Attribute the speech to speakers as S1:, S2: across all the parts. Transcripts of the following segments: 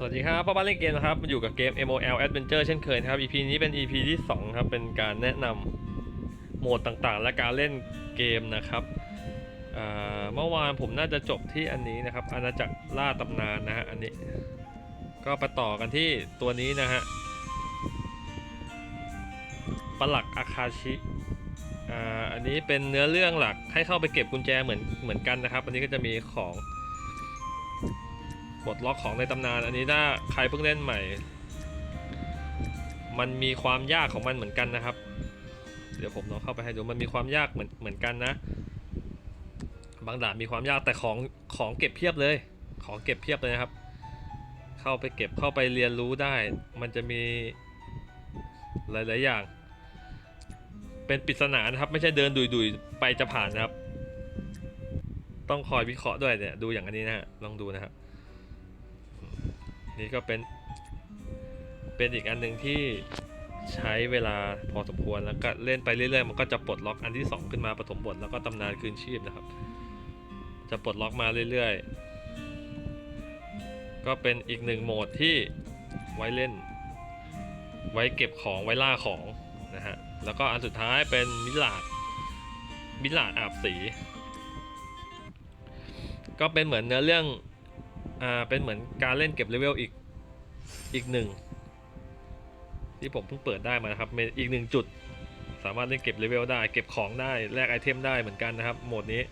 S1: สวัสดีครับพ่อบ้านเล่นเกมนะครับมาอยู่กับเกม MOL Adventure เช่นเคยครับ EP นี้เป็น EP ที่ 2 ครับ เป็นการแนะนำโหมดต่างๆ และการเล่นเกมนะครับเมื่อวานผมน่าจะจบที่อันนี้นะครับ อาณาจักรล่าตำนานนะฮะ อันนี้ ก็ไปต่อกันที่ตัวนี้นะฮะปลักอาคาชิอันนี้เป็นเนื้อเรื่องหลักให้เข้าไปเก็บกุญแจเหมือนเหมือนกันนะครับ อันนี้ก็จะมีของ ปลดล็อกของในตำนาน อันนี้ถ้าใครเพิ่งเล่นใหม่ มันมีความยากของมันเหมือนกันนะครับ เดี๋ยวผมลองเข้าไปให้ดูมันมีความยากเหมือนเหมือนกันนะ บางด่านมีความยากแต่ของของเก็บเพียบเลย ของเก็บเพียบเลยนะครับ เข้าไปเก็บเข้าไปเรียนรู้ได้ มันจะมีหลายๆอย่าง เป็นปริศนานะครับ ไม่ใช่เดินดุยๆไปจะผ่านนะครับต้องคอยวิเคราะห์ด้วยเนี่ยดูอย่างอันนี้นะฮะลองดูนะครับ นี่ก็เป็นเป็นอีกอันหนึ่งที่ใช้เวลาพอสมควรแล้วก็เล่นไปเรื่อยๆ มันก็จะปลดล็อกอันที่ 2 ขึ้นมาปฐมบทแล้วก็ตำนานคืนชีพนะครับ จะปลดล็อกมาเรื่อยๆ ก็เป็นอีกหนึ่งโหมดที่ไว้เล่น ไว้เก็บของไว้ล่าของนะฮะแล้วก็อันสุดท้ายเป็นมิลาดมิลาดอาบสี ก็เป็นเหมือนเนื้อเรื่อง อ่าเป็นเหมือนการเล่นเก็บเลเวลอีกอีกหนึ่งที่ผมเพิ่งเปิดได้มานะครับอีกหนึ่งจุด สามารถเล่นเก็บเลเวลได้ เก็บของได้แลกไอเทมได้เหมือนกันนะครับโหมดนี้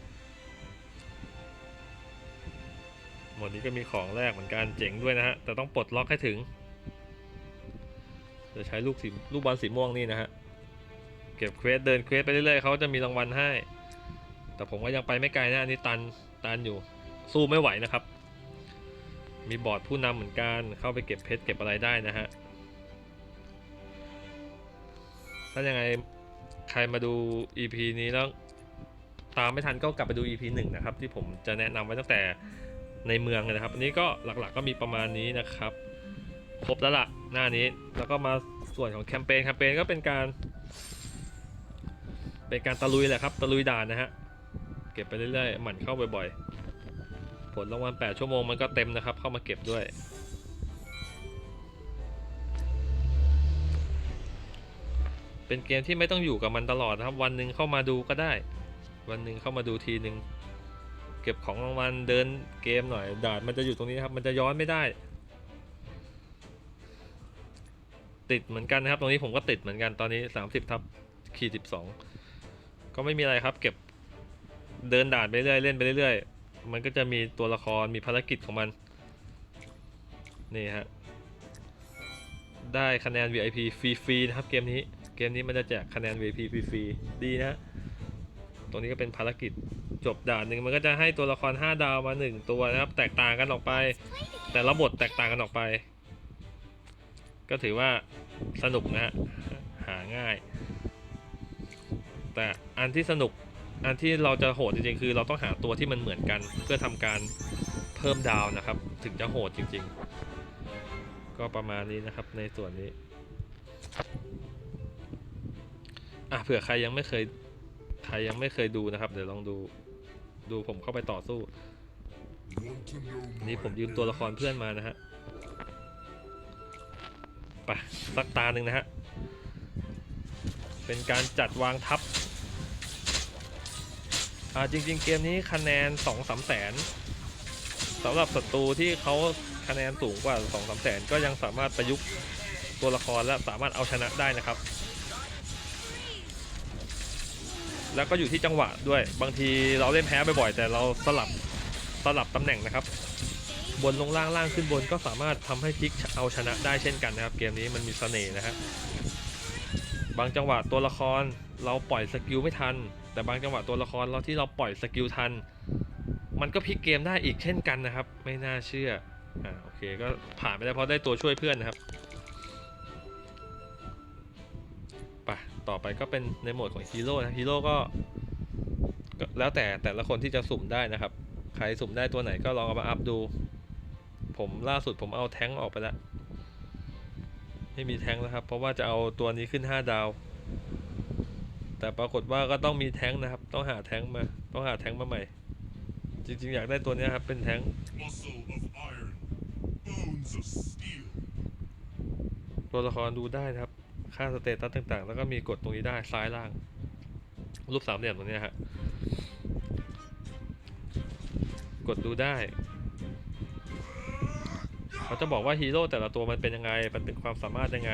S1: โหมดนี้ก็มีของแลกเหมือนกันเจ๋งด้วยนะฮะ แต่ต้องปลดล็อกให้ถึง จะใช้ลูกสีลูกบอลสีม่วงนี่นะฮะ เก็บเควสเดินเควสไปเรื่อยๆเขาจะมีรางวัลให้ แต่ผมก็ยังไปไม่ไกลนะอันนี้ตันตันอยู่สู้ไม่ไหวนะครับ มีบอร์ดผู้นำเหมือนกัน เข้าไปเก็บเพชรเก็บอะไรได้นะฮะ ถ้ายังไงใครมาดู EP นี้แล้ว ตามไม่ทันก็กลับไปดู EP หนึ่งนะครับ ที่ผมจะแนะนำไว้ตั้งแต่ในเมืองนะครับ อันนี้ก็หลักๆก็มีประมาณนี้นะครับ ครบแล้วล่ะหน้านี้ แล้วก็มาส่วนของแคมเปญ แคมเปญก็เป็นการ เป็นการตะลุยแหละครับ ตะลุยด่านนะฮะ เก็บไปเรื่อยๆ หมั่นเข้าบ่อยๆ ผลรางวัล8ชั่วโมงมันก็เต็มนะครับ เข้ามาเก็บด้วย เป็นเกมที่ไม่ต้องอยู่กับมันตลอดนะครับ วันหนึ่งเข้ามาดูก็ได้ วันหนึ่งเข้ามาดูทีหนึ่งเก็บของรางวัลเดินเกมหน่อยด่านมันจะอยู่ตรงนี้ครับ มันจะย้อนไม่ได้ ติดเหมือนกันนะครับ ตรงนี้ผมก็ติดเหมือนกันตอนนี้ 30ทับขีด12 ก็ไม่มีอะไรครับ เก็บเดินด่านไปเรื่อยเล่นไปเรื่อย มันก็จะมีตัวละครมีภารกิจของมัน นี่ฮะ ได้คะแนน VIP ฟรีๆนะครับเกมนี้ เกมนี้มันจะแจกคะแนน VIP ฟรีๆดีนะตรงนี้ก็เป็นภารกิจจบด่านหนึ่งมันก็จะให้ตัวละคร 5 ดาวมา 1 ตัวนะครับ แตกต่างกันออกไป แต่ละบทแตกต่างกันออกไป ก็ถือว่าสนุกนะฮะหาง่าย แต่อันที่สนุก อันที่เราจะโหดจริงๆ คือเราต้องหาตัวที่มันเหมือนกัน เพื่อทำการเพิ่มดาวนะครับ ถึงจะโหดจริงๆ ก็ประมาณนี้นะครับในส่วนนี้อะเผื่อใครยังไม่เคยใครยังไม่เคยดูนะครับ เดี๋ยวลองดูดูผมเข้าไปต่อสู้นนี้ผมยืมตัวละครเพื่อนมานะฮะไปสักตาหนึ่งนะฮะเป็นการจัดวางทัพ อ่าจริง ๆ เกมนี้คะแนน2องสามแสนสำหรับศัตรูที่เขาคะแนนสูงกว่า2องสามแสนก็ยังสามารถประยุกต์ตัวละครและสามารถเอาชนะได้นะครับ แล้วก็อยู่ที่จังหวะด้วยบางทีเราเล่นแพ้บ่อยๆแต่เราสลับสลับตำแหน่งนะครับ บนลงล่างล่างขึ้นบนก็สามารถทำให้พลิกเอาชนะได้เช่นกันนะครับ เกมนี้มันมีเสน่ห์นะฮะบางจังหวะตัวละคร เราปล่อยสกิลไม่ทัน แต่บางจังหวะตัวละครเราที่เราปล่อยสกิลทัน มันก็พลิกเกมได้อีกเช่นกันนะครับ ไม่น่าเชื่ออ่าโอเคก็ผ่านไปได้เพราะได้ตัวช่วยเพื่อนนะครับไปต่อไปก็เป็นในโหมดของฮีโร่นะฮีโร่ก็ก็แล้วแต่แต่ละคนที่จะสุ่มได้นะครับ ใครสุ่มได้ตัวไหนก็ลองเอามาอัพดู ผมล่าสุดผมเอาแท้งออกไปแล้ว ไม่มีแท้งแล้วครับ เพราะว่าจะเอาตัวนี้ขึ้น 5 ดาว แต่ปรากฏว่าก็ต้องมีแท้งนะครับ ต้องหาแท้งมา ต้องหาแท้งมาใหม่ จริงๆ อยากได้ตัวเนี้ยครับ เป็นแท้ง
S2: muscle of iron, bones of
S1: ตัวละครดูได้นะครับ ค่าสเตตัสต่างๆ แล้วก็มีกดตรงนี้ได้ซ้ายล่าง รูปสามเหลี่ยมตรงเนี้ยฮะกดดูได้เขาจะบอกว่าฮีโร่แต่ละตัวมันเป็นยังไง มันเป็นความสามารถยังไง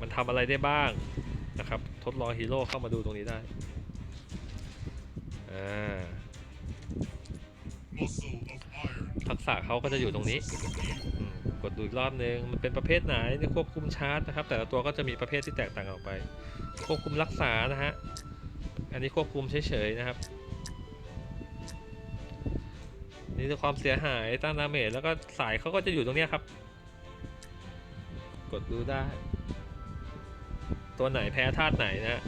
S1: มันทำอะไรได้บ้าง นะครับทดลองฮีโร่เข้ามาดูตรงนี้ได้อ่าทักษะเขาก็จะอยู่ตรงนี้อืมกดดูอีกรอบนึงมันเป็นประเภทไหนเนี่ยควบคุมชาร์จนะครับ แต่ละตัวก็จะมีประเภทที่แตกต่างออกไป ควบคุมรักษานะฮะอันนี้ควบคุมเฉยๆนะครับ นี่คือความเสียหายต้านดาเมจแล้วก็สายเขาก็จะอยู่ตรงเนี้ยครับ กดดูได้ ตัวไหนแพ้ธาตุไหนนะ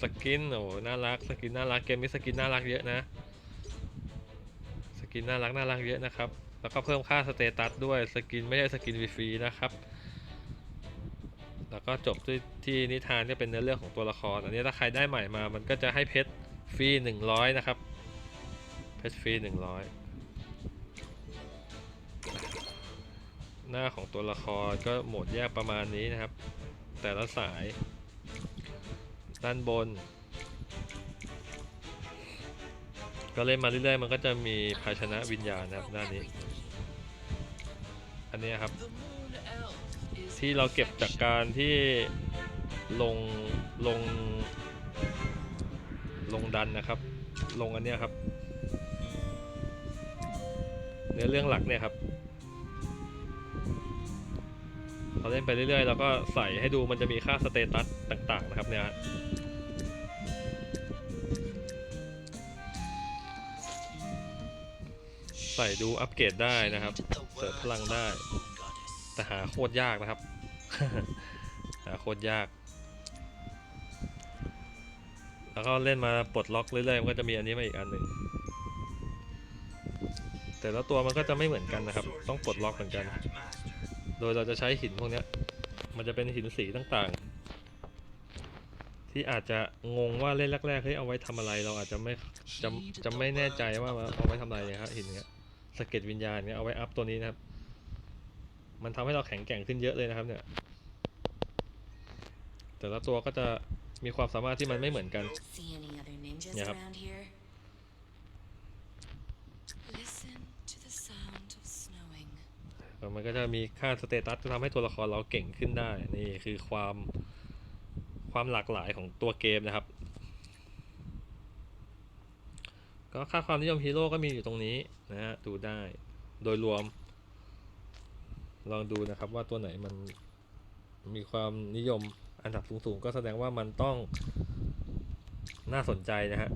S1: สกินโอ้โหน่ารักสกินน่ารักเกมนี้สกินน่ารักเยอะนะ สกินน่ารักน่ารักเยอะนะครับ แล้วก็เพิ่มค่าสเตตัสด้วยสกินไม่ใช่สกินฟรีๆนะครับ แล้วก็จบด้วยที่นิทานก็เป็นเนื้อเรื่องของตัวละคร อันนี้ถ้าใครได้ใหม่มา มันก็จะให้เพชรฟรี100 นะครับ เพชรฟรี100 หน้าของตัวละครก็โหมดแยกประมาณนี้นะครับ แต่ละสาย ด้านบน ก็เล่นมาเรื่อยๆ มันก็จะมีภาชนะวิญญาณนะครับด้านนี้ อันนี้ครับ ที่เราเก็บจากการที่ลงลง ลงดันนะครับ ลงอันเนี้ยครับเนื้อเรื่องหลักเนี่ยครับ เราเล่นไปเรื่อยๆแล้วก็ใส่ให้ดูมันจะมีค่าสเตตัสต่างๆนะครับเนี่ยฮะใส่ดูอัปเกรดได้นะครับเสริมพลังได้ แต่หาโคตรยากนะครับ หาโคตรยาก แล้วก็เล่นมาปลดล็อกเรื่อยๆมันก็จะมีอันนี้มาอีกอันหนึ่งแต่ละตัวมันก็จะไม่เหมือนกันนะครับ ต้องปลดล็อกเหมือนกัน โดยเราจะใช้หินพวกนี้มันจะเป็นหินสีต่างๆ ที่อาจจะงงว่าเล่นแรกๆเฮ้ยเอาไว้ทำอะไร เราอาจจะไม่จะจะไม่แน่ใจว่าเอาไว้ทำอะไรเนี่ยครับหินเนี้ยสะเก็ดวิญญาณเนี้ยเอาไว้อัพตัวนี้นะครับ มันทำให้เราแข็งแกร่งขึ้นเยอะเลยนะครับ เนี่ย แต่ละตัวก็จะมีความสามารถที่มันไม่เหมือนกัน
S2: See any other ninjas
S1: Yep.
S2: around
S1: แล้วมันก็จะมีค่าสเตตัสจะทำให้ตัวละครเราเก่งขึ้นได้ นี่คือความความหลากหลายของตัวเกมนะครับ ก็ค่าความนิยมฮีโร่ก็มีอยู่ตรงนี้นะฮะดูได้โดยรวม ลองดูนะครับว่าตัวไหนมันมีความนิยมอันดับสูงๆ ก็แสดงว่ามันต้องน่าสนใจนะฮะ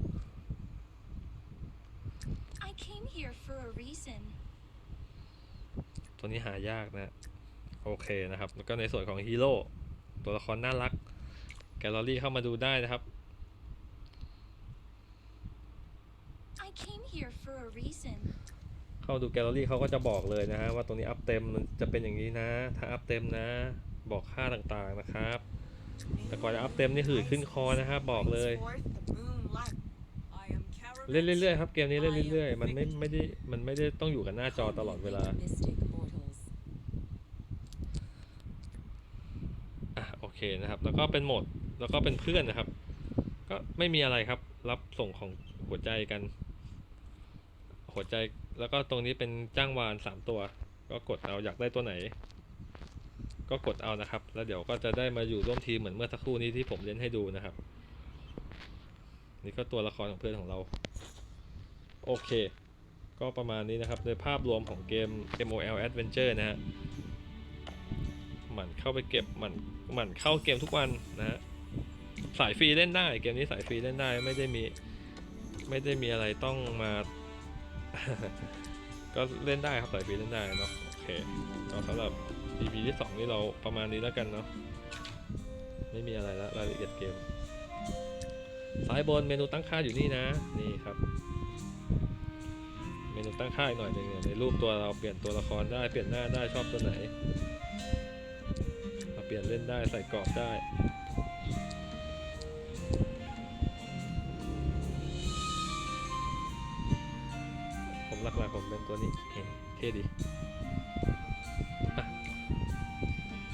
S1: ตัวนี้หายากนะ โอเคนะครับ แล้วก็ในส่วนของฮีโร่ตัวละครน่ารัก แกลเลอรี่เข้ามาดูได้นะครับ
S2: I came here for a reason.
S1: เข้าดูแกลเลอรี่เขาก็จะบอกเลยนะฮะว่าตรงนี้อัพเต็มมันจะเป็นอย่างนี้นะ ถ้าอัพเต็มนะ บอกค่าต่างๆนะครับ แต่ก่อนจะอัพเต็มนี่หืดขึ้นคอนะครับบอกเลยเล่นเรื่อยๆครับเกมนี้เล่นเรื่อยๆมันไม่ไม่ได้มันไม่ได้ต้องอยู่กับหน้าจอตลอดเวลา
S2: Mystic mortals.
S1: อะโอเค นะครับ แล้วก็เป็นโหมดแล้วก็เป็นเพื่อนนะครับ ก็ไม่มีอะไรครับ รับส่งของหัวใจกัน หัวใจแล้วก็ตรงนี้เป็นจ้างวานสามตัว ก็กดเอาอยากได้ตัวไหน ก็กดเอานะครับ แล้วเดี๋ยวก็จะได้มาอยู่ร่วมทีมเหมือนเมื่อสักครู่นี้ที่ผมเล่นให้ดูนะครับ นี่ก็ตัวละครของเพื่อนของเรา โอเค ก็ประมาณนี้นะครับโดยภาพรวมของเกม MOL Adventure นะฮะ หมั่นเข้าไปเก็บหมั่นหมั่นเข้าเกมทุกวันนะฮะสายฟรีเล่นได้เกมนี้สายฟรีเล่นได้ไม่ได้มีไม่ได้มีอะไรต้องมา ก็เล่นได้ครับสายฟรีเล่นได้เนาะโอเคก็สำหรับ EP ที่ 2 นี่เราประมาณนี้แล้วกันเนาะไม่มีอะไรแล้วรายละเอียดเกมซ้ายบนเมนูตั้งค่าอยู่นี่นะนี่ครับเมนูตั้งค่าอีกหน่อยหนึ่งเนี่ยในรูปตัวเราเปลี่ยนตัวละครได้เปลี่ยนหน้าได้ชอบตัวไหน ลี่ยนเล่นได้ใส่กรอบได้ผมหลักๆผมเป็นตัวนี้เท่ดี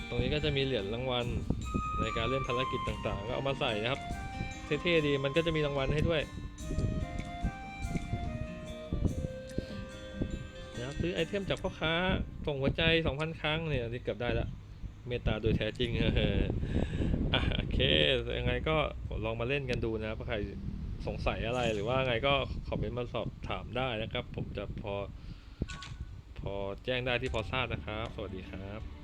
S1: ตรงนี้ก็จะมีเหรียญรางวัลในการเล่นภารกิจต่างๆ ก็เอามาใส่นะครับ เท่ๆดีมันก็จะมีรางวัลให้ด้วยนะครับซื้อไอเทมจากพ่อค้าส่งหัวใจ 2,000 ครั้งเนี่ยนี่เกือบได้ละ เมตตาโดยแท้จริงอะโอเคยังไงก็ลองมาเล่นกันดูนะครับถ้าใครสงสัยอะไรหรือว่าไงก็คอมเมนต์มาสอบถามได้นะครับ ผมจะพอ พอแจ้งได้ที่พอทราบนะครับ สวัสดีครับ